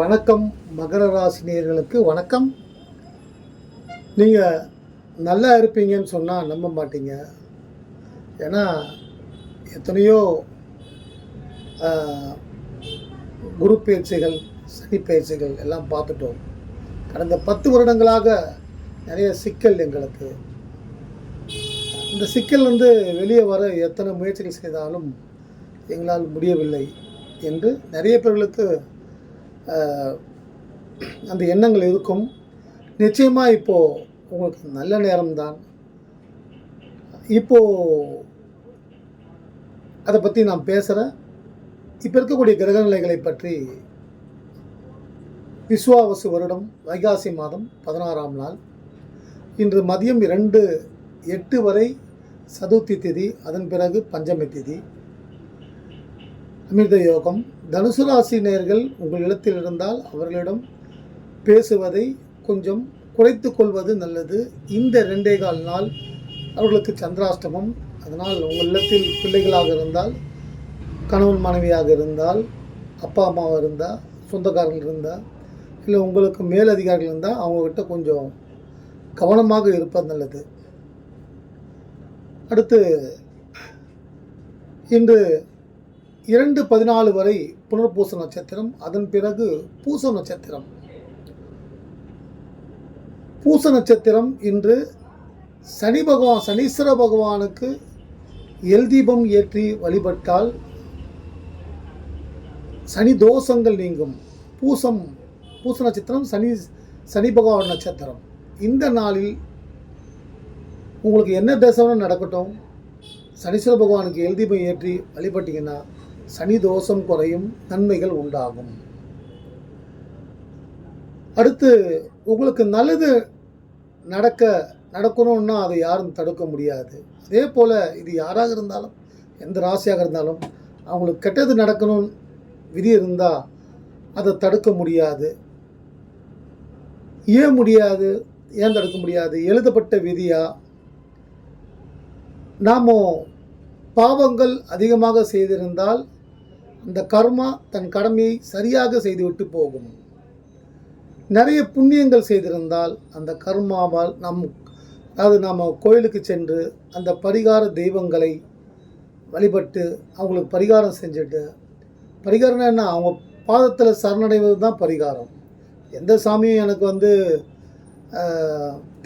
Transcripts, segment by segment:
வணக்கம் மகர ராசினியர்களுக்கு வணக்கம். நீங்கள் நல்லா இருப்பீங்கன்னு சொன்னால் நம்ப மாட்டீங்க. ஏன்னா எத்தனையோ குரு பயிற்சிகள் சனி பயிற்சிகள் எல்லாம் பார்த்துட்டோம். கடந்த பத்து வருடங்களாக நிறைய சிக்கல் எங்களுக்கு. இந்த சிக்கல் வந்து வெளியே வர எத்தனை முயற்சிகள் செய்தாலும் எங்களால் முடியவில்லை என்று நிறைய பேர்களுக்கு அந்த எண்ணங்கள் இருக்கும். நிச்சயமாக இப்போது உங்களுக்கு நல்ல நேரம்தான். இப்போது அதை பற்றி நான் பேசுகிறேன் இப்போ இருக்கக்கூடிய கிரக நிலைகளை பற்றி விஸ்வாவசு வருடம் வைகாசி மாதம் பதினாறாம் நாள். இன்று மதியம் இரண்டு எட்டு வரை சதுர்த்தி திதி அதன் பிறகு பஞ்சமி திதி. அமிர்த யோகம். தனுசு ராசி நேர்கள் உங்கள் இடத்தில் இருந்தால் அவர்களிடம் பேசுவதை கொஞ்சம் குறைத்து கொள்வது நல்லது. இந்த ரெண்டே கால் நாள் அவர்களுக்கு சந்திராஷ்டமம். அதனால் உங்கள் இல்லத்தில் பிள்ளைகளாக இருந்தால் கணவன் மனைவியாக இருந்தால் அப்பா அம்மாவாக இருந்தால் சொந்தக்காரர்கள் இருந்தால் இல்லை உங்களுக்கு மேலதிகாரிகள் இருந்தால் அவங்கக்கிட்ட கொஞ்சம் கவனமாக இருப்பது நல்லது. அடுத்து இன்று இரண்டு பதினாலு வரை புனர்பூச நட்சத்திரம் அதன் பிறகு பூச நட்சத்திரம். பூச நட்சத்திரம் இன்று சனி பகவான் சனீஸ்வர பகவானுக்கு எல் தீபம் ஏற்றி வழிபட்டால் சனி தோஷங்கள் நீங்கும். பூசம் பூச நட்சத்திரம் சனி சனி பகவான் நட்சத்திரம். இந்த நாளில் உங்களுக்கு என்ன தசம்னு நடக்கட்டும் சனீஸ்வர பகவானுக்கு எல் தீபம் ஏற்றி வழிபட்டிங்கன்னா சனி தோஷம் குறையும் நன்மைகள் உண்டாகும். அடுத்து உங்களுக்கு நல்லது நடக்க நடக்கணும்னா அதை யாரும் தடுக்க முடியாது. அதே போல் இது யாராக இருந்தாலும் எந்த ராசியாக இருந்தாலும் அவங்களுக்கு கெட்டது நடக்கணும் விதி இருந்தால் அதை தடுக்க முடியாது. ஏன் முடியாது ஏன் தடுக்க முடியாது? எழுதப்பட்ட விதியா? நாம் பாவங்கள் அதிகமாக செய்திருந்தால் அந்த கர்மா தன் கடமையை சரியாக செய்துவிட்டு போகும். நிறைய புண்ணியங்கள் செய்திருந்தால் அந்த கர்மாவால் நம் அதாவது நாம் கோயிலுக்கு சென்று அந்த பரிகார தெய்வங்களை வழிபட்டு அவங்களுக்கு பரிகாரம் செஞ்சுட்டு பரிகாரம்னா என்ன? அவங்க பாதத்தில் சரணடைவது தான் பரிகாரம். எந்த சாமியும் எனக்கு வந்து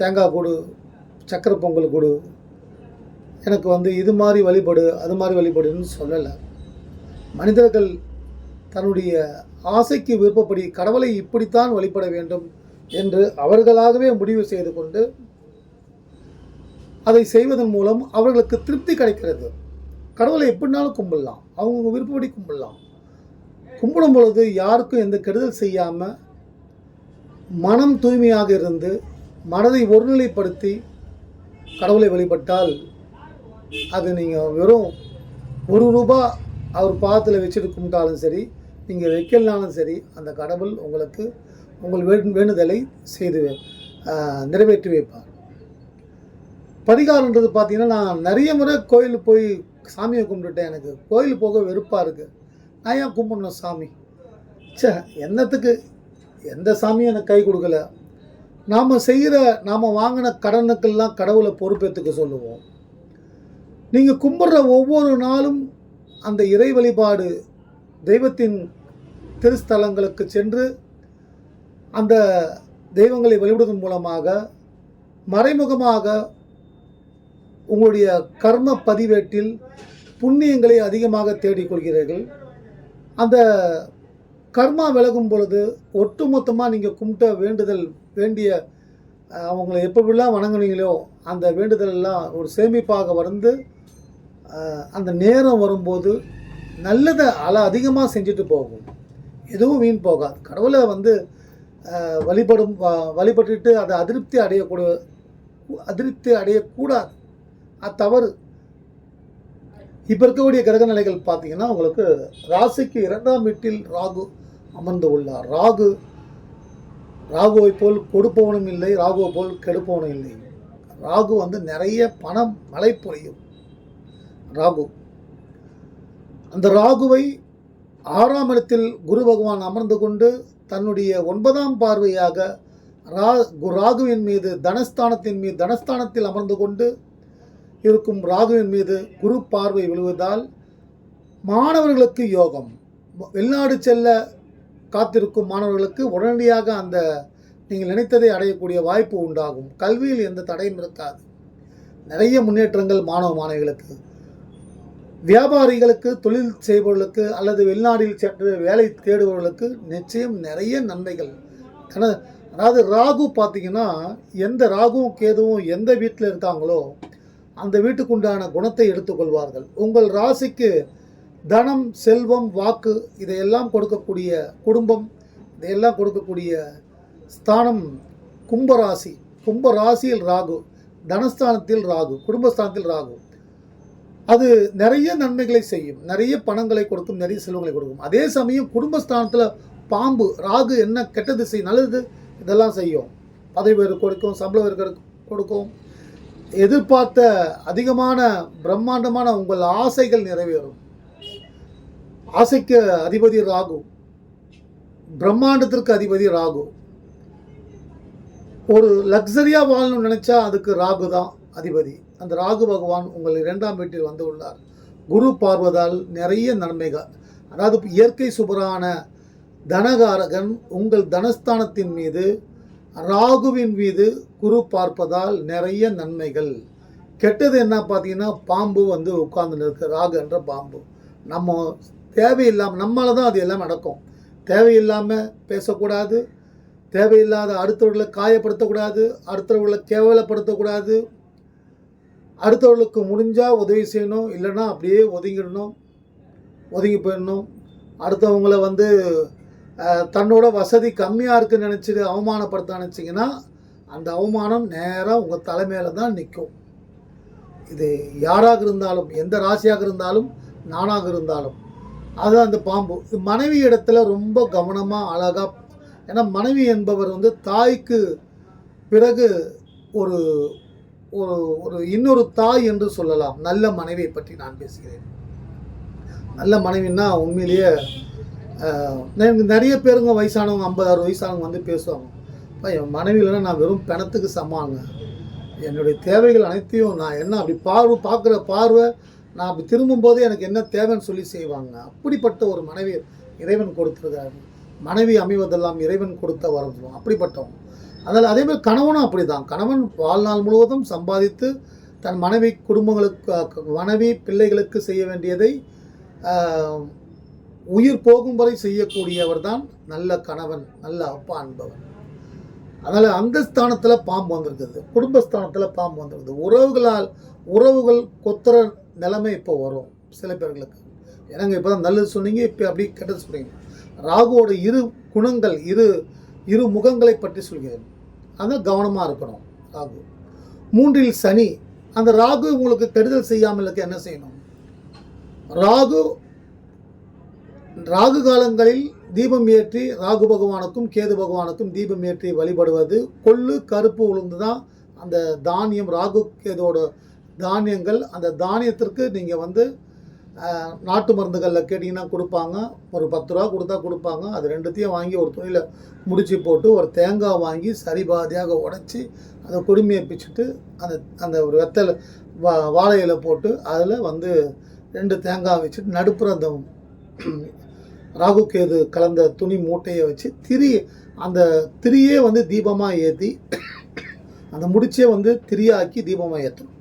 தேங்காய் கொடு சக்கரை பொங்கல் கொடு எனக்கு வந்து இது மாதிரி வழிபடு அது மாதிரி வழிபடுன்னு சொல்லலை. மனிதர்கள் தன்னுடைய ஆசைக்கு விருப்பப்படி கடவுளை இப்படித்தான் வழிபட வேண்டும் என்று அவர்களாகவே முடிவு செய்து கொண்டு அதை செய்வதன் மூலம் அவர்களுக்கு திருப்தி கிடைக்கிறது. கடவுளை எப்படினாலும் கும்பிடலாம். அவங்க விருப்பப்படி கும்பிடலாம். கும்பிடும் பொழுது யாருக்கும் எந்த கெடுதல் செய்யாமல் மனம் தூய்மையாக இருந்து மனதை ஒருநிலைப்படுத்தி கடவுளை வழிபட்டால் அது நீங்கள் வெறும் ஒரு ரூபா அவர் பாதத்தில் வச்சுட்டு கும்பிட்டாலும் சரி நீங்கள் வைக்கலனாலும் சரி அந்த கடவுள் உங்களுக்கு உங்கள் வேண் வேண்டுதலை செய்து நிறைவேற்றி வைப்பார். பரிகாரன்றது பார்த்தீங்கன்னா நான் நிறைய முறை கோயில் போய் சாமியை கும்பிட்டுட்டேன். எனக்கு கோயில் போக வெறுப்பாக இருக்குது நான் ஏன் கும்பிடணும் சாமி? சே என்னத்துக்கு? எந்த சாமியும் எனக்கு கை கொடுக்கல. நாம் செய்கிற நாம் வாங்கின கடனுக்கெல்லாம் கடவுளை பொறுப்பேற்றுக்க சொல்லுவோம். நீங்கள் கும்பிட்ற ஒவ்வொரு நாளும் அந்த இறை வழிபாடு தெய்வத்தின் திருஸ்தலங்களுக்கு சென்று அந்த தெய்வங்களை வழிபடுவதன் மூலமாக மறைமுகமாக உங்களுடைய கர்ம பதிவேட்டில் புண்ணியங்களை அதிகமாக தேடிக்கொள்கிறீர்கள். அந்த கர்மா விலகும் பொழுது ஒட்டுமொத்தமாக நீங்கள் கும்பிட்ட வேண்டுதல் வேண்டிய அவங்களை எப்படிலாம் வணங்குனீங்களோ அந்த வேண்டுதல் எல்லாம் ஒரு சேமிப்பாக வந்து அந்த நேரம் வரும்போது நல்லதை அல அதிகமாக செஞ்சுட்டு போகும். எதுவும் வீண் போகாது. கடவுளை வந்து வழிபடும் வ- வழிபட்டுட்டு அதை அதிருப்தி அடையக்கூட அதிருப்தி அடையக்கூடாது. அது தவறு. இப்போ இருக்கக்கூடிய கிரக நிலைகள் பார்த்தீங்கன்னா உங்களுக்கு ராசிக்கு இரண்டாம் வீட்டில் ராகு அமர்ந்து உள்ளார். ராகு ராகுவை போல் கொடுப்பவனும் இல்லை ராகுவை போல் கெடுப்பவனும் இல்லை. ராகு வந்து நிறைய பணம் மழை பொழியும். ராகு. அந்த ராகுவை ஆறாம் இடத்தில் குரு பகவான் அமர்ந்து கொண்டு தன்னுடைய ஒன்பதாம் பார்வையாக ரா கு- ராகுவின் மீது தனஸ்தானத்தின் மீது தனஸ்தானத்தில் அமர்ந்து கொண்டு இருக்கும் ராகுவின் மீது குரு பார்வை விழுவதால் மாணவர்களுக்கு யோகம். வெளிநாடு செல்ல காத்திருக்கும் மாணவர்களுக்கு உடனடியாக அந்த நீங்கள் நினைத்ததை அடையக்கூடிய வாய்ப்பு உண்டாகும். கல்வியில் எந்த தடையும் இருக்காது. நிறைய முன்னேற்றங்கள் மாணவ மாணவிகளுக்கு வியாபாரிகளுக்கு தொழில் செய்பவர்களுக்கு அல்லது வெளிநாட்டில் சென்று வேலை தேடுபவர்களுக்கு நிச்சயம் நிறைய நன்மைகள். கன- அதாவது ராகு பார்த்தீங்கன்னா எந்த ராகுவும் கேதுவும் எந்த வீட்டில் இருக்காங்களோ அந்த வீட்டுக்குண்டான குணத்தை எடுத்துக்கொள்வார்கள். உங்கள் ராசிக்கு தனம் செல்வம் வாக்கு இதையெல்லாம் கொடுக்கக்கூடிய குடும்பம் இதையெல்லாம் கொடுக்கக்கூடிய ஸ்தானம் கும்பராசி. கும்பராசியில் ராகு தனஸ்தானத்தில் ராகு குடும்பஸ்தானத்தில் ராகு. அது நிறைய நன்மைகளை செய்யும். நிறைய பணங்களை கொடுக்கும் நிறைய செல்வங்களை கொடுக்கும். அதே சமயம் குடும்பஸ்தானத்தில் பாம்பு ராகு என்ன கெட்டது செய் நல்லது இதெல்லாம் செய்யும். பதவி உயர்வு கொடுக்கும் சம்பள உயர்வு கொடுக்கும். எதிர்பார்த்த அதிகமான பிரம்மாண்டமான உங்கள் ஆசைகள் நிறைவேறும். ஆசைக்கு அதிபதி ராகு. பிரம்மாண்டத்திற்கு அதிபதி ராகு. ஒரு லக்ஸரியாக வாழணும்னு நினச்சா அதுக்கு ராகு தான் அதிபதி. அந்த ராகு பகவான் உங்கள் இரண்டாம் வீட்டில் வந்து உள்ளார். குரு பார்வதால் நிறைய நன்மைகள். அதாவது இயற்கை சுபரான தனகாரகன் உங்கள் தனஸ்தானத்தின் மீது ராகுவின் மீது குரு பார்ப்பதால் நிறைய நன்மைகள். கெட்டது என்ன பார்த்தீங்கன்னா பாம்பு வந்து உட்கார்ந்து இருக்கு ராகு என்ற பாம்பு. நம்ம தேவையில்லாமல் நம்மளால தான் அது எல்லாம் நடக்கும். தேவையில்லாமல் பேசக்கூடாது. தேவையில்லாத அடுத்தவர்களை காயப்படுத்தக்கூடாது. அடுத்தவர்களை கேவலப்படுத்தக்கூடாது. அடுத்தவர்களுக்கு முடிஞ்சால் உதவி செய்யணும் இல்லைன்னா அப்படியே ஒதுங்கிடணும் ஒதுங்கி போயிடணும். அடுத்தவங்கள வந்து தன்னோட வசதி கம்மியாக இருக்குன்னு நினச்சிட்டு அவமானப்படுத்த நினச்சிங்கன்னா அந்த அவமானம் நேராக உங்கள் தலைமையில தான் நிற்கும் இது யாராக இருந்தாலும் எந்த ராசியாக இருந்தாலும் நானாக இருந்தாலும். அது அந்த பாம்பு. இது மனைவி இடத்துல ரொம்ப கவனமாக அழகாக ஏன்னா மனைவி என்பவர் வந்து தாய்க்கு பிறகு ஒரு ஒரு ஒரு இன்னொரு தாய் என்று சொல்லலாம். நல்ல மனைவியை பற்றி நான் பேசுகிறேன். நல்ல மனைவின்னா உண்மையிலேயே நிறைய பேருங்க வயசானவங்க ஐம்பது அறுபது வயசானவங்க வந்து பேசுவாங்க. என் மனைவி இல்லைன்னா நான் வெறும் பிணத்துக்கு சமாங்க என்னுடைய தேவைகள் அனைத்தையும் நான் என்ன அப்படி பார்வை பார்க்குற பார்வை நான் அப்படி திரும்பும்போது எனக்கு என்ன தேவைன்னு சொல்லி செய்வாங்க. அப்படிப்பட்ட ஒரு மனைவி இறைவன் கொடுத்துருக்காரு. மனைவி அமைவதெல்லாம் இறைவன் கொடுத்த வரம் அப்படிப்பட்டவங்க. அதனால் அதே மாதிரி கணவனும் அப்படி தான் கணவன் வாழ்நாள் முழுவதும் சம்பாதித்து தன் மனைவி குடும்பங்களுக்கு மனைவி பிள்ளைகளுக்கு செய்ய வேண்டியதை உயிர் போகும் வரை செய்யக்கூடியவர் தான் நல்ல கணவன் நல்ல அப்பா அன்பவன் அதனால் அந்த ஸ்தானத்தில் பாம்பு வந்திருக்குது. குடும்பஸ்தானத்தில் பாம்பு வந்திருக்குது. உறவுகளால் உறவுகள் கொத்துற நிலைமை இப்போ வரும் சில பேர்களுக்கு. ஏன்னாங்க இப்போ தான் நல்லது சொன்னீங்க இப்போ அப்படி கெட்டது சொன்னீங்க. ராகுவோட இரு குணங்கள் இரு இரு முகங்களை பற்றி சொல்கிறேன். அதான் கவனமாக இருக்கணும் ராகு. மூன்றில் சனி அந்த ராகு உங்களுக்கு கெடுதல் செய்யாமல் இருக்க என்ன செய்யணும்? ராகு ராகு காலங்களில் தீபம் ஏற்றி ராகு பகவானுக்கும் கேது பகவானுக்கும் தீபம் ஏற்றி வழிபடுவது கொள்ளு கருப்பு உளுந்து தான் அந்த தானியம் ராகு கேதோட தானியங்கள் அந்த தானியத்திற்கு நீங்கள் வந்து நாட்டு மருந்துகளில் கேட்டிங்கன்னா கொடுப்பாங்க. ஒரு பத்து ரூபா கொடுத்தா கொடுப்பாங்க. அது ரெண்டுத்தையும் வாங்கி ஒரு துணியில் முடிச்சு போட்டு ஒரு தேங்காய் வாங்கி சரிபாதியாக உடச்சி அதை கொடுமையை பிச்சுட்டு அந்த அந்த ஒரு வெத்தலை வா வாழையில் போட்டு அதில் வந்து ரெண்டு தேங்காய் வச்சுட்டு நடுப்புற அந்த ராகு கேது கலந்த துணி மூட்டையை வச்சு திரி அந்த திரியே வந்து தீபமாக ஏற்றி அந்த முடிச்சே வந்து திரியாக்கி தீபமாக ஏற்றணும்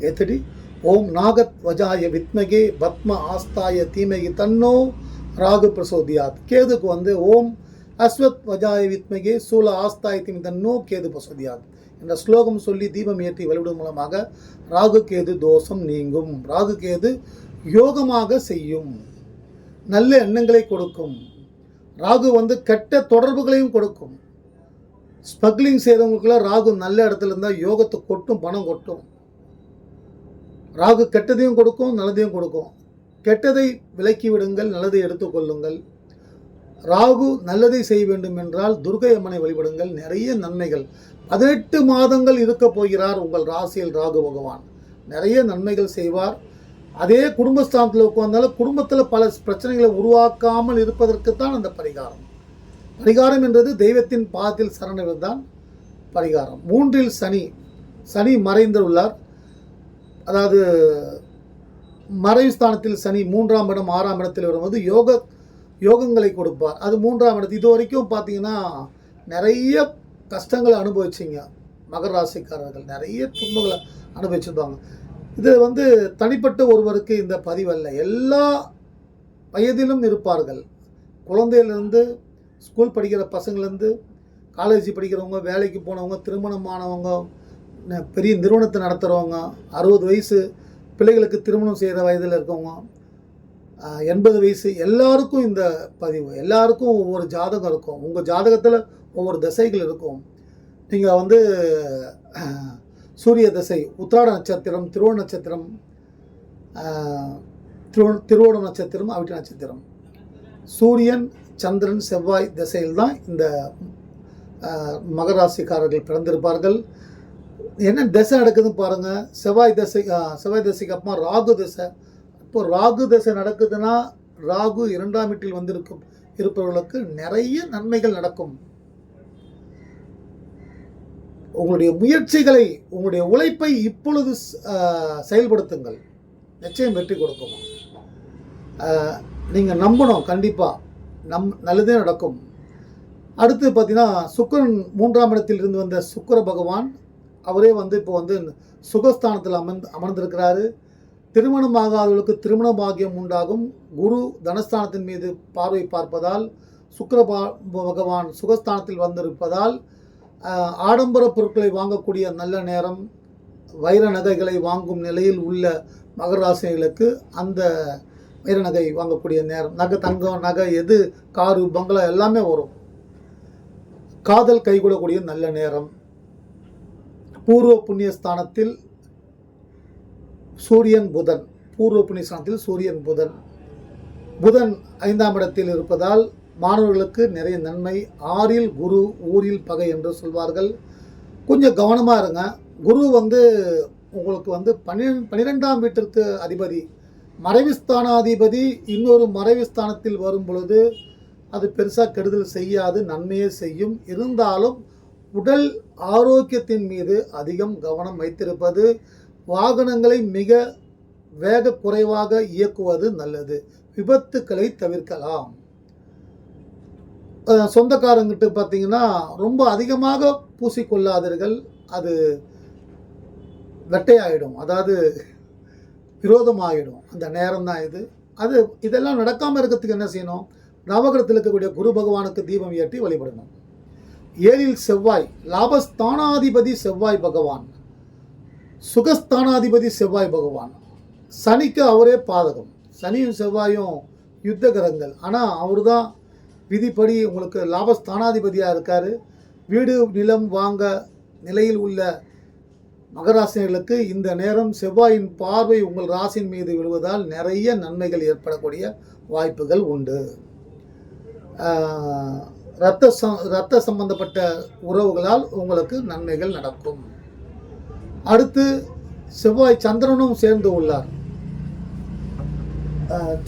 ஏற்றிட்டு ஓம் நாகத் வஜாய வித்மகே பத்ம ஆஸ்தாய தீமகி தன்னோ ராகு பிரசோதியாத். கேதுக்கு வந்து ஓம் அஸ்வத் வஜாய வித்மகே சூல ஆஸ்தாய தீமி தன்னோ கேது பிரசோதியாத் என்ற ஸ்லோகம் சொல்லி தீபம் ஏற்றி வழிபடும் மூலமாக ராகு கேது தோஷம் நீங்கும். ராகு கேது யோகமாக செய்யும். நல்ல எண்ணங்களை கொடுக்கும். ராகு வந்து கெட்ட தொடர்புகளையும் கொடுக்கும். ஸ்மக்லிங் செய்கிறவங்களுக்குலாம் ராகு நல்ல இடத்துல இருந்தால் யோகத்தை கொட்டும் பணம் கொட்டும். ராகு கெட்டதையும் கொடுக்கும் நல்லதையும் கொடுக்கும். கெட்டதை விலக்கி விடுங்கள் நல்லதை எடுத்துக்கொள்ளுங்கள் ராகு நல்லதை செய்ய வேண்டும் என்றால் துர்கை அம்மனை வழிபடுங்கள். நிறைய நன்மைகள். பதினெட்டு மாதங்கள் இருக்க போகிறார் உங்கள் ராசியில் ராகு பகவான். நிறைய நன்மைகள் செய்வார். அதே குடும்பஸ்தானத்தில் உட்கார்ந்தாலும் குடும்பத்தில் பல பிரச்சனைகளை உருவாக்காமல் இருப்பதற்கு தான் அந்த பரிகாரம். பரிகாரம் என்றது தெய்வத்தின் பாதத்தில் சரணடைவது தான் பரிகாரம். மூன்றில் சனி சனி மறைந்துள்ளார். அதாவது மறைவு ஸ்தானத்தில் சனி மூன்றாம் இடம் ஆறாம் இடத்தில் வரும்போது யோக யோகங்களை கொடுப்பார். அது மூன்றாம் இடத்து இது வரைக்கும் பார்த்தீங்கன்னா நிறைய கஷ்டங்களை அனுபவிச்சிங்க. மகர ராசிக்காரர்கள் நிறைய துன்பங்களை அனுபவிச்சிருப்பாங்க. இது வந்து தனிப்பட்ட ஒருவருக்கு இந்த பதிவல்ல. எல்லா வயதிலும் இருப்பார்கள். குழந்தையிலேருந்து ஸ்கூல் படிக்கிற பசங்கள்லேருந்து காலேஜ் படிக்கிறவங்க வேலைக்கு போனவங்க திருமணமானவங்க பெரிய நிறுவனத்தை நடத்துகிறவங்க அறுபது வயசு பிள்ளைகளுக்கு திருமணம் செய்கிற வயதில் இருக்கவங்க எண்பது வயசு எல்லாருக்கும் இந்த பதிவு. எல்லாருக்கும் ஒவ்வொரு ஜாதகம் இருக்கும். உங்கள் ஜாதகத்தில் ஒவ்வொரு திசைகள் இருக்கும். நீங்கள் வந்து சூரிய திசை உத்திராட நட்சத்திரம் திருவோண நட்சத்திரம் திருவோ திரு திருவோண நட்சத்திரம் அவிட்ட நட்சத்திரம். சூரியன் சந்திரன் செவ்வாய் திசையில் தான் இந்த மகராசிக்காரர்கள் பிறந்திருப்பார்கள். என்ன திசை நடக்குதுன்னு பாருங்கள் செவ்வாய் திசை செவ்வாய் திசைக்கு அப்புறமா ராகு திசை. இப்போ ராகு திசை நடக்குதுன்னா ராகு இரண்டாம் வீட்டில் வந்திருக்கும். இருப்பவர்களுக்கு நிறைய நன்மைகள் நடக்கும். உங்களுடைய முயற்சிகளை உங்களுடைய உழைப்பை இப்பொழுது செயல்படுத்துங்கள். நிச்சயம் வெற்றி கொடுக்கும். நீங்கள் நம்பணும் கண்டிப்பாக நம் நல்லதே நடக்கும். அடுத்து பார்த்தீங்கன்னா சுக்கரன் மூன்றாம் இடத்தில் இருந்து வந்த சுக்கர பகவான் அவரே வந்து இப்போ வந்து சுகஸ்தானத்தில் அமர்ந்து அமர்ந்திருக்கிறாரு. திருமணமாகாதவர்களுக்கு திருமண பாகியம் உண்டாகும். குரு தனஸ்தானத்தின் மீது பார்வை பார்ப்பதால் சுக்கர பகவான் சுகஸ்தானத்தில் வந்திருப்பதால் ஆடம்பர பொருட்களை வாங்கக்கூடிய நல்ல நேரம் வைர நகைகளை வாங்கும் நிலையில் உள்ள மகராசிகளுக்கு அந்த வைர நகை வாங்கக்கூடிய நேரம். நகை தங்கம் நகை எது காரு பங்களா எல்லாமே வரும். காதல் கைகூடக்கூடிய நல்ல நேரம். பூர்வ புண்ணியஸ்தானத்தில் சூரியன் புதன். பூர்வ புண்ணியஸ்தானத்தில் சூரியன் புதன். புதன் ஐந்தாம் இடத்தில் இருப்பதால் மாணவர்களுக்கு நிறைய நன்மை. ஆறில் குரு ஊரில் பகை என்று சொல்வார்கள். கொஞ்சம் கவனமாக இருங்க. குரு வந்து உங்களுக்கு வந்து பன்னிரெண்டு பன்னிரெண்டாம் வீட்டிற்கு அதிபதி. மறைவிஸ்தானாதிபதி இன்னொரு மறைவிஸ்தானத்தில் வரும் பொழுது அது பெருசாக கெடுதல் செய்யாது நன்மையே செய்யும். இருந்தாலும் உடல் ஆரோக்கியத்தின் மீது அதிகம் கவனம் வைத்திருப்பது வாகனங்களை மிக வேக குறைவாக இயக்குவது நல்லது. விபத்துக்களை தவிர்க்கலாம். சொந்தக்காரங்கிட்ட பார்த்தீங்கன்னா ரொம்ப அதிகமாக பூசிக்கொள்ளாதீர்கள். அது வெட்டையாயிடும். அதாவது விரோதமாகிடும் அந்த நேரம் தான் இது. அது இதெல்லாம் நடக்காமல் இருக்கிறதுக்கு என்ன செய்யணும்? நவகிரத்தில் இருக்கக்கூடிய குரு பகவானுக்கு தீபம் ஏற்றி வழிபடணும். ஏழில் செவ்வாய் லாபஸ்தானாதிபதி செவ்வாய் பகவான். சுகஸ்தானாதிபதி செவ்வாய் பகவான். சனிக்கு அவரே பாதகம். சனியும் செவ்வாயும் யுத்த கிரகங்கள். ஆனால் அவர் தான் விதிப்படி உங்களுக்கு லாபஸ்தானாதிபதியாக இருக்கார். வீடு நிலம் வாங்க நிலையில் உள்ள மகராசினர்களுக்கு இந்த நேரம் செவ்வாயின் பார்வை உங்கள் ராசியின் மீது விழுவதால் நிறைய நன்மைகள் ஏற்படக்கூடிய வாய்ப்புகள் உண்டு. ரத்த ரத்த ச சம்பந்தப்பட்ட உறவுகளால் உங்களுக்கு நன்மைகள் நடக்கும். அடுத்து செவ்வாய் சந்திரனும் சேர்ந்து உள்ளார்.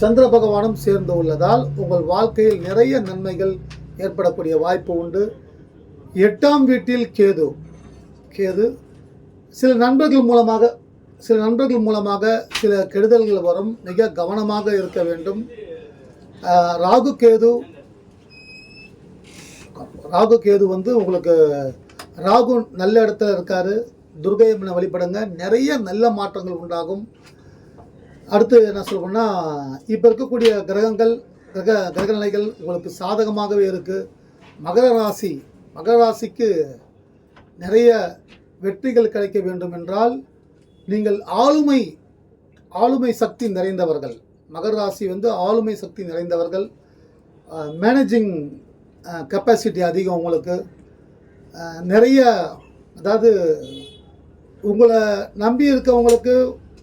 சந்திர பகவானும் சேர்ந்து உள்ளதால் உங்கள் வாழ்க்கையில் நிறைய நன்மைகள் ஏற்படக்கூடிய வாய்ப்பு உண்டு. எட்டாம் வீட்டில் கேது. கேது சில நண்பர்கள் மூலமாக சில நண்பர்கள் மூலமாக சில கெடுதல்கள் வரும். மிக கவனமாக இருக்க வேண்டும். ராகு கேது ராகு கேது வந்து உங்களுக்கு ராகு நல்ல இடத்துல இருக்காரு. துர்கை அம்மனை வழிபடுங்க. நிறைய நல்ல மாற்றங்கள் உண்டாகும். அடுத்து என்ன சொல்லணும்னா இப்போ இருக்கக்கூடிய கிரகங்கள் கிரக கிரக நிலைகள் உங்களுக்கு சாதகமாகவே இருக்குது மகர ராசி மகர ராசிக்கு நிறைய வெற்றிகள் கிடைக்க வேண்டும் என்றால் நீங்கள் ஆளுமை ஆளுமை சக்தி நிறைந்தவர்கள். மகர ராசி வந்து ஆளுமை சக்தி நிறைந்தவர்கள். மேனேஜிங் கெப்பாசிட்டி அதிகம் உங்களுக்கு. நிறைய அதாவது உங்களை நம்பி இருக்கவங்களுக்கு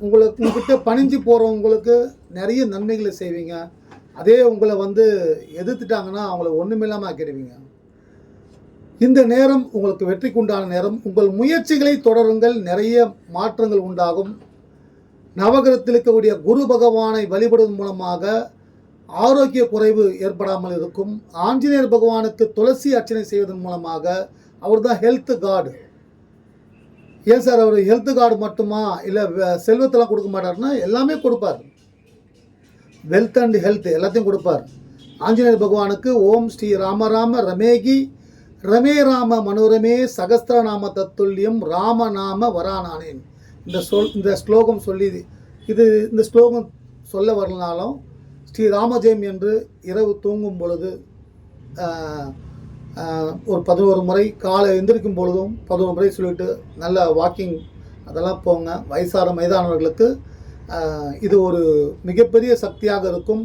உங்களுக்கு உங்ககிட்ட பணிஞ்சு போகிறவங்களுக்கு நிறைய நன்மைகளை செய்வீங்க. அதே உங்களை வந்து எதிர்த்துட்டாங்கன்னா அவங்கள ஒன்றுமில்லாமல் ஆக்கிடுவீங்க. இந்த நேரம் உங்களுக்கு வெற்றிக்குண்டான நேரம். உங்கள் முயற்சிகளை தொடருங்கள். நிறைய மாற்றங்கள் உண்டாகும். நவகிரத்தில் இருக்கக்கூடிய குரு பகவானை வழிபடுவதன் மூலமாக ஆரோக்கிய குறைவு ஏற்படாமல் இருக்கும். ஆஞ்சநேயர் பகவானுக்கு துளசி அர்ச்சனை செய்வதன் மூலமாக அவர் தான் ஹெல்த் கார்டு ஏன் சார் அவர் ஹெல்த் கார்டு மட்டுமா? இல்லை செல்வத்தெல்லாம் கொடுக்க மாட்டார்னா எல்லாமே கொடுப்பார். வெல்த் அண்ட் ஹெல்த் எல்லாத்தையும் கொடுப்பார். ஆஞ்சநேயர் பகவானுக்கு ஓம் ஸ்ரீ ராமராம ரமேகி ரமே ராம மனோரமே சகஸ்திரநாம தத்துல்யம் ராமநாம வரானானேன். இந்த சொல் இந்த ஸ்லோகம் சொல்லி இது இந்த ஸ்லோகம் சொல்ல வரலனாலும் ஸ்ரீ ராமஜெயம் என்று இரவு தூங்கும் பொழுது ஒரு பதினோரு முறை காலை எந்திரிக்கும் பொழுதும் பதினோரு முறை சொல்லிட்டு நல்ல வாக்கிங் அதெல்லாம் போங்க. வயசான மைதானவர்களுக்கு இது ஒரு மிகப்பெரிய சக்தியாக இருக்கும்.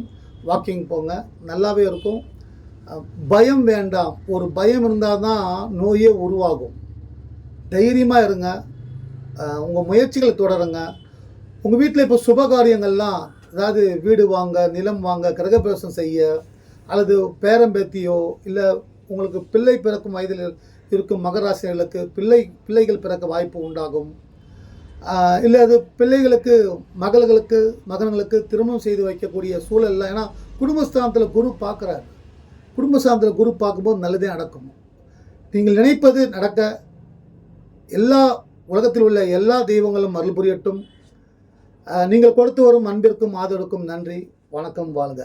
வாக்கிங் போங்க. நல்லாவே இருக்கும். பயம் வேண்டாம். ஒரு பயம் இருந்தால் தான் நோயே உருவாகும். தைரியமாக இருங்க. உங்கள் முயற்சிகளை தொடருங்க. உங்கள் வீட்டில் இப்போ சுபகாரியங்கள்லாம் அதாவது வீடு வாங்க நிலம் வாங்க கிரகப்பிரவேசம் செய்ய அல்லது பேரம்பேத்தியோ இல்லை உங்களுக்கு பிள்ளை பிறக்கும் வயதில் இருக்கும் மகராசிரியர்களுக்கு பிள்ளை பிள்ளைகள் பிறக்க வாய்ப்பு உண்டாகும். இல்லை அது பிள்ளைகளுக்கு மகள்களுக்கு மகன்களுக்கு திருமணம் செய்து வைக்கக்கூடிய சூழல்லாம் ஏன்னா குடும்பஸ்தானத்தில் குரு பார்க்குறாரு குடும்பஸ்தானத்தில் குரு பார்க்கும்போது நல்லதே நடக்கும். நீங்கள் நினைப்பது நடக்க எல்லா உலகத்தில் உள்ள எல்லா தெய்வங்களும் அருள் புரியட்டும். நீங்கள் கொடுத்து வரும் அன்பிற்கும் ஆதரவுக்கும் நன்றி. வணக்கம் வாழ்க.